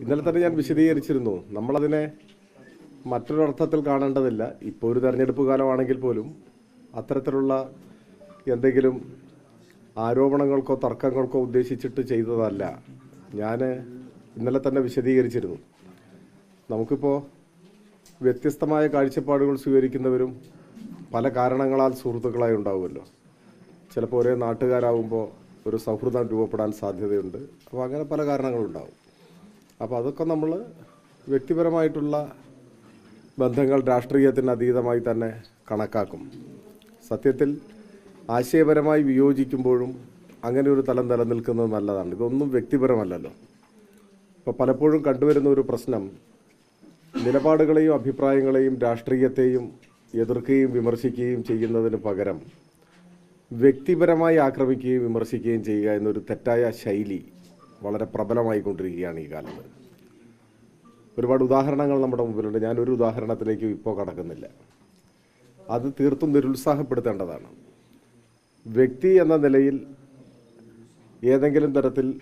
ഇന്നലെ തന്നെ ഞാൻ വിശദീകരിച്ചിരുന്നു. നമ്മളതിനെ മറ്റൊരർത്ഥത്തിൽ കാണേണ്ടതില്ല. ഇപ്പോൾ ഒരു തെരഞ്ഞെടുപ്പ് കാലമാണെങ്കിൽ പോലും അത്തരത്തിലുള്ള എന്തെങ്കിലും ആരോപണങ്ങൾക്കോ തർക്കങ്ങൾക്കോ ഉദ്ദേശിച്ചിട്ട് ചെയ്തതല്ല. ഞാൻ ഇന്നലെ തന്നെ വിശദീകരിച്ചിരുന്നു. നമുക്കിപ്പോൾ വ്യത്യസ്തമായ കാഴ്ചപ്പാടുകൾ സ്വീകരിക്കുന്നവരും പല കാരണങ്ങളാൽ സുഹൃത്തുക്കളായി ഉണ്ടാവുമല്ലോ. ചിലപ്പോൾ ഒരേ നാട്ടുകാരാകുമ്പോൾ ഒരു സൗഹൃദം രൂപപ്പെടാൻ സാധ്യതയുണ്ട്. അപ്പോൾ അങ്ങനെ പല കാരണങ്ങളുണ്ടാവും. അപ്പോൾ അതൊക്കെ നമ്മൾ വ്യക്തിപരമായിട്ടുള്ള ബന്ധങ്ങൾ രാഷ്ട്രീയത്തിന് അതീതമായി തന്നെ കണക്കാക്കും. സത്യത്തിൽ ആശയപരമായി വിയോജിക്കുമ്പോഴും അങ്ങനെ ഒരു തലം നിലനിൽക്കുന്നത് നല്ലതാണ്. ഇതൊന്നും വ്യക്തിപരമല്ലല്ലോ. ഇപ്പോൾ പലപ്പോഴും കണ്ടുവരുന്ന ഒരു പ്രശ്നം നിലപാടുകളെയും അഭിപ്രായങ്ങളെയും രാഷ്ട്രീയത്തെയും എതിർക്കുകയും വിമർശിക്കുകയും ചെയ്യുന്നതിന് പകരം വ്യക്തിപരമായി ആക്രമിക്കുകയും വിമർശിക്കുകയും ചെയ്യുക എന്നൊരു തെറ്റായ ശൈലി വളരെ പ്രബലമായിക്കൊണ്ടിരിക്കുകയാണ് ഈ കാലത്ത്. ഒരുപാട് ഉദാഹരണങ്ങൾ നമ്മുടെ മുമ്പിലുണ്ട്. ഞാനൊരു ഉദാഹരണത്തിലേക്ക് ഇപ്പോൾ കടക്കുന്നില്ല. അത് തീർത്തും നിരുത്സാഹപ്പെടുത്തേണ്ടതാണ്. വ്യക്തി എന്ന നിലയിൽ ഏതെങ്കിലും തരത്തിൽ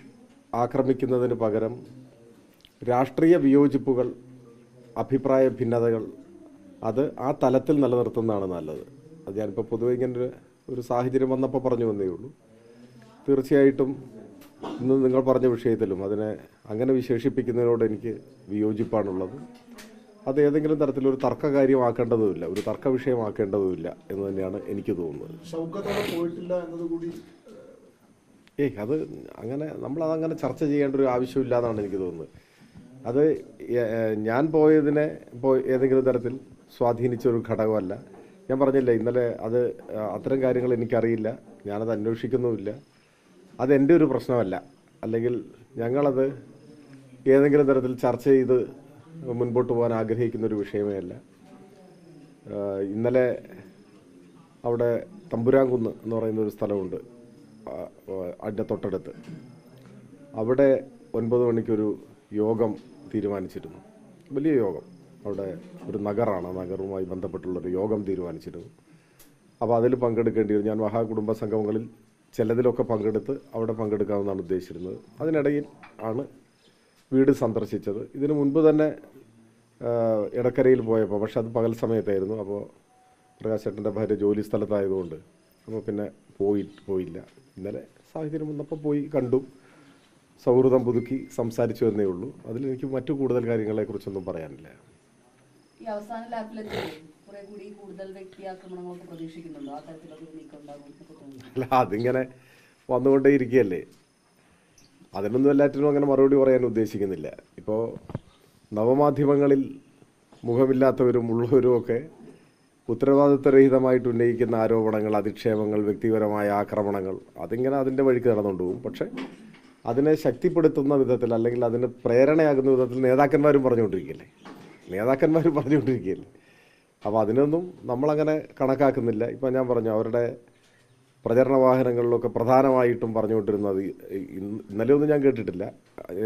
ആക്രമിക്കുന്നതിന് പകരം രാഷ്ട്രീയ വിയോജിപ്പുകൾ അഭിപ്രായ ഭിന്നതകൾ അത് ആ തലത്തിൽ നിലനിർത്തുന്നതാണ് നല്ലത്. അത് ഞാനിപ്പോൾ പൊതുവെ ഇങ്ങനെ ഒരു- സാഹചര്യം വന്നപ്പോൾ പറഞ്ഞു വന്നേ ഉള്ളൂ. തീർച്ചയായിട്ടും ഇന്ന് നിങ്ങൾ പറഞ്ഞ വിഷയത്തിലും അതിനെ അങ്ങനെ വിശേഷിപ്പിക്കുന്നതിനോട് എനിക്ക് വിയോജിപ്പാണുള്ളത്. അത് ഏതെങ്കിലും തരത്തിലൊരു തർക്ക കാര്യമാക്കേണ്ടതുമില്ല ഒരു തർക്ക വിഷയമാക്കേണ്ടതുമില്ല എന്ന് തന്നെയാണ് എനിക്ക് തോന്നുന്നത്. ഏയ് അത് അങ്ങനെ നമ്മളതങ്ങനെ ചർച്ച ചെയ്യേണ്ട ഒരു ആവശ്യമില്ല എന്നാണ് എനിക്ക് തോന്നുന്നത്. അത് ഞാൻ പോയതിനെ പോയി ഏതെങ്കിലും തരത്തിൽ സ്വാധീനിച്ച ഒരു ഘടകമല്ല. ഞാൻ പറഞ്ഞില്ലേ ഇന്നലെ അത് അത്തരം കാര്യങ്ങൾ എനിക്കറിയില്ല ഞാനത് അന്വേഷിക്കുന്നുമില്ല. അത് എന്റെ ഒരു പ്രശ്നമല്ല. അല്ലെങ്കിൽ ഞങ്ങളത് ഏതെങ്കിലും തരത്തിൽ ചർച്ച ചെയ്ത് മുൻപോട്ട് പോകാൻ ആഗ്രഹിക്കുന്ന ഒരു വിഷയമേ അല്ല. ഇന്നലെ അവിടെ തമ്പുരാൻകുന്ന് എന്ന് പറയുന്ന ഒരു സ്ഥലമുണ്ട് അതിന്റെ തൊട്ടടുത്ത്. അവിടെ ഒൻപത് മണിക്കൊരു യോഗം തീരുമാനിച്ചിരുന്നു. വലിയ യോഗം. അവിടെ ഒരു നഗറാണ് നഗറുമായി ബന്ധപ്പെട്ടുള്ളൊരു യോഗം തീരുമാനിച്ചിരുന്നു. അപ്പോൾ അതിൽ പങ്കെടുക്കേണ്ടിയിരുന്നു ഞാൻ മഹാകുടുംബ സംഗമങ്ങളിൽ ചിലതിലൊക്കെ പങ്കെടുത്ത് അവിടെ പങ്കെടുക്കാമെന്നാണ് ഉദ്ദേശിച്ചിരുന്നത്. അതിനിടയിൽ ആണ് വീട് സന്ദർശിച്ചത്. ഇതിനു മുൻപ് തന്നെ ഇടക്കരയിൽ പോയപ്പോൾ പക്ഷെ അത് പകൽ സമയത്തായിരുന്നു. അപ്പോൾ പ്രകാശേട്ടന്റെ ഭാര്യ ജോലി സ്ഥലത്തായതുകൊണ്ട് അപ്പോൾ പിന്നെ പോയി പോയില്ല. ഇന്നലെ സാഹചര്യം വന്നപ്പോൾ പോയി കണ്ടു. സൗഹൃദം പുതുക്കി സംസാരിച്ചു എന്നേ ഉള്ളൂ. അതിലെനിക്ക് മറ്റു കൂടുതൽ കാര്യങ്ങളെക്കുറിച്ചൊന്നും പറയാനില്ല. ഈ അവസാന ലാപ്പിലെത്തി കുറെ കൂടി കൂടുതൽ വ്യക്തി ആക്രമണങ്ങളൊക്കെ പ്രതീക്ഷിക്കുന്നുണ്ടോ? ആ തരത്തിലൊക്കെ നീക്കം അല്ല അതിങ്ങനെ വന്നുകൊണ്ടേ ഇരിക്കുകയല്ലേ? അതിനൊന്നും എല്ലാറ്റിനും അങ്ങനെ മറുപടി പറയാൻ ഉദ്ദേശിക്കുന്നില്ല. ഇപ്പോൾ നവമാധ്യമങ്ങളിൽ മുഖമില്ലാത്തവരും ഉള്ളവരും ഒക്കെ ഉത്തരവാദിത്വരഹിതമായിട്ട് ഉന്നയിക്കുന്ന ആരോപണങ്ങൾ അധിക്ഷേപങ്ങൾ വ്യക്തിപരമായ ആക്രമണങ്ങൾ അതിങ്ങനെ അതിന്റെ വഴിക്ക് നടന്നുകൊണ്ട് പോകും. പക്ഷേ അതിനെ ശക്തിപ്പെടുത്തുന്ന വിധത്തിൽ അല്ലെങ്കിൽ അതിന് പ്രേരണയാകുന്ന വിധത്തിൽ നേതാക്കന്മാരും പറഞ്ഞുകൊണ്ടിരിക്കുകയല്ലേ? നേതാക്കന്മാരും പറഞ്ഞുകൊണ്ടിരിക്കുകയല്ലേ? അപ്പോൾ അതിനൊന്നും നമ്മളങ്ങനെ കണക്കാക്കുന്നില്ല. ഇപ്പം ഞാൻ പറഞ്ഞു അവരുടെ പ്രചരണ വാഹനങ്ങളിലൊക്കെ പ്രധാനമായിട്ടും പറഞ്ഞുകൊണ്ടിരുന്നത് ഇന്നലെ ഒന്നും ഞാൻ കേട്ടിട്ടില്ല.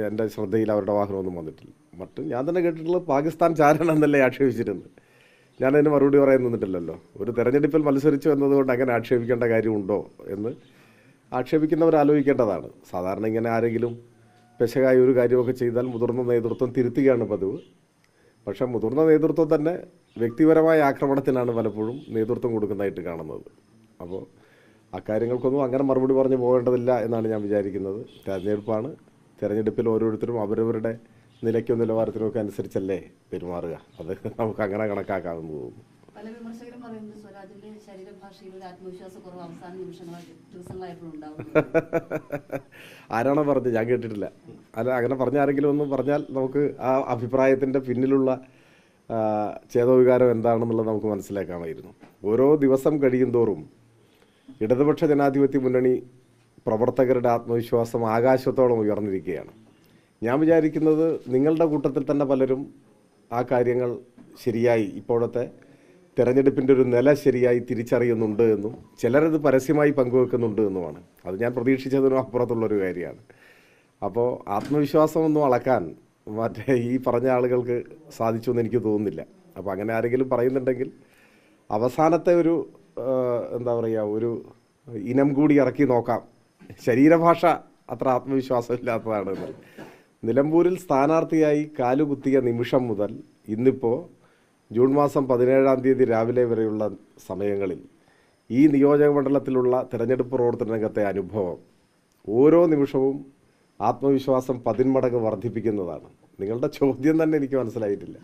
എന്റെ ശ്രദ്ധയിൽ അവരുടെ വാഹനമൊന്നും വന്നിട്ടില്ല. മറ്റ് ഞാൻ തന്നെ കേട്ടിട്ടുള്ളത് പാകിസ്ഥാൻ ചാരണം എന്നല്ലേ ആക്ഷേപിച്ചിരുന്നത്. ഞാനതിന് മറുപടി പറയാൻ നിന്നിട്ടില്ലല്ലോ. ഒരു തെരഞ്ഞെടുപ്പിൽ മത്സരിച്ചു എന്നതുകൊണ്ട് അങ്ങനെ ആക്ഷേപിക്കേണ്ട കാര്യമുണ്ടോ എന്ന് ആക്ഷേപിക്കുന്നവർ ആലോചിക്കേണ്ടതാണ്. സാധാരണ ഇങ്ങനെ ആരെങ്കിലും പെശകായ ഒരു കാര്യമൊക്കെ ചെയ്താൽ മുതിർന്ന നേതൃത്വം തിരുത്തുകയാണ് പതിവ്. പക്ഷേ മുതിർന്ന നേതൃത്വം തന്നെ വ്യക്തിപരമായ ആക്രമണത്തിനാണ് പലപ്പോഴും നേതൃത്വം കൊടുക്കുന്നതായിട്ട് കാണുന്നത്. അപ്പോൾ അക്കാര്യങ്ങൾക്കൊന്നും അങ്ങനെ മറുപടി പറഞ്ഞു പോകേണ്ടതില്ല എന്നാണ് ഞാൻ വിചാരിക്കുന്നത്. തിരഞ്ഞെടുപ്പാണ്. തിരഞ്ഞെടുപ്പിൽ ഓരോരുത്തരും അവരവരുടെ നിലയ്ക്കും നിലവാരത്തിനും ഒക്കെ അനുസരിച്ചല്ലേ പെരുമാറുക. അത് നമുക്ക് അങ്ങനെ കണക്കാക്കാമെന്ന് തോന്നുന്നു. പല വിമർശകരും പറയുന്നത് സ്വരാജിന്റെ ശരീരഭാഷയിൽ ഒരു ആത്മവിശ്വാസക്കുറവ് അവസാന നിമിഷങ്ങളായി ദിവസങ്ങളായപ്പോഴും ഉണ്ടാകും ആരാണോ പറഞ്ഞത്? ഞാൻ കേട്ടിട്ടില്ല. അല്ല അങ്ങനെ പറഞ്ഞ ആരെങ്കിലും ഒന്ന് പറഞ്ഞാൽ നമുക്ക് ആ അഭിപ്രായത്തിന്റെ പിന്നിലുള്ള ചേതോവികാരം എന്താണെന്നുള്ളത് നമുക്ക് മനസ്സിലാക്കാമായിരുന്നു. ഓരോ ദിവസം കഴിയും തോറും ഇടതുപക്ഷ ജനാധിപത്യ മുന്നണി പ്രവർത്തകരുടെ ആത്മവിശ്വാസം ആകാശത്തോളം ഉയർന്നിരിക്കുകയാണ്. ഞാൻ വിചാരിക്കുന്നത് നിങ്ങളുടെ കൂട്ടത്തിൽ തന്നെ പലരും ആ കാര്യങ്ങൾ ശരിയായി ഇപ്പോഴത്തെ തെരഞ്ഞെടുപ്പിന്റെ ഒരു നില ശരിയായി തിരിച്ചറിയുന്നുണ്ട് എന്നും ചിലരത് പരസ്യമായി പങ്കുവെക്കുന്നുണ്ട് എന്നുമാണ്. അത് ഞാൻ പ്രതീക്ഷിച്ചതിനും അപ്പുറത്തുള്ളൊരു കാര്യമാണ്. അപ്പോൾ ആത്മവിശ്വാസം ഒന്നും അളക്കാൻ മറ്റേ ഈ പറഞ്ഞ ആളുകൾക്ക് സാധിച്ചു എന്ന് എനിക്ക് തോന്നുന്നില്ല. അപ്പോൾ അങ്ങനെ ആരെങ്കിലും പറയുന്നുണ്ടെങ്കിൽ അവസാനത്തെ ഒരു എന്താ പറയുക ഒരു ഇനം കൂടി ഇറക്കി നോക്കാം. ശരീരഭാഷ അത്ര ആത്മവിശ്വാസം ഇല്ലാത്തതാണ് നിലമ്പൂരിൽ സ്ഥാനാർത്ഥിയായി കാലുകുത്തിയ നിമിഷം മുതൽ ഇന്നിപ്പോൾ ജൂൺ മാസം പതിനേഴാം തീയതി രാവിലെ വരെയുള്ള സമയങ്ങളിൽ ഈ നിയോജക തിരഞ്ഞെടുപ്പ് തെരഞ്ഞെടുപ്പ് പ്രവർത്തന രംഗത്തെ അനുഭവം ഓരോ നിമിഷവും ആത്മവിശ്വാസം പതിന്മടങ്ങ് വർദ്ധിപ്പിക്കുന്നതാണ്. നിങ്ങളുടെ ചോദ്യം തന്നെ എനിക്ക് മനസ്സിലായിട്ടില്ല.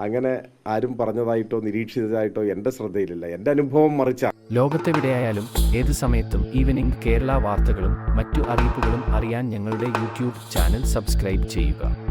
അങ്ങനെ ആരും പറഞ്ഞതായിട്ടോ നിരീക്ഷിച്ചതായിട്ടോ എന്റെ ശ്രദ്ധയിലില്ല. എന്റെ അനുഭവം മറിച്ചാണ് ലോകത്തെവിടെയായാലും ഏത് സമയത്തും ഈവനിംഗ് കേരള വാർത്തകളും മറ്റു അറിയിപ്പുകളും അറിയാൻ ഞങ്ങളുടെ യൂട്യൂബ് ചാനൽ സബ്സ്ക്രൈബ് ചെയ്യുക.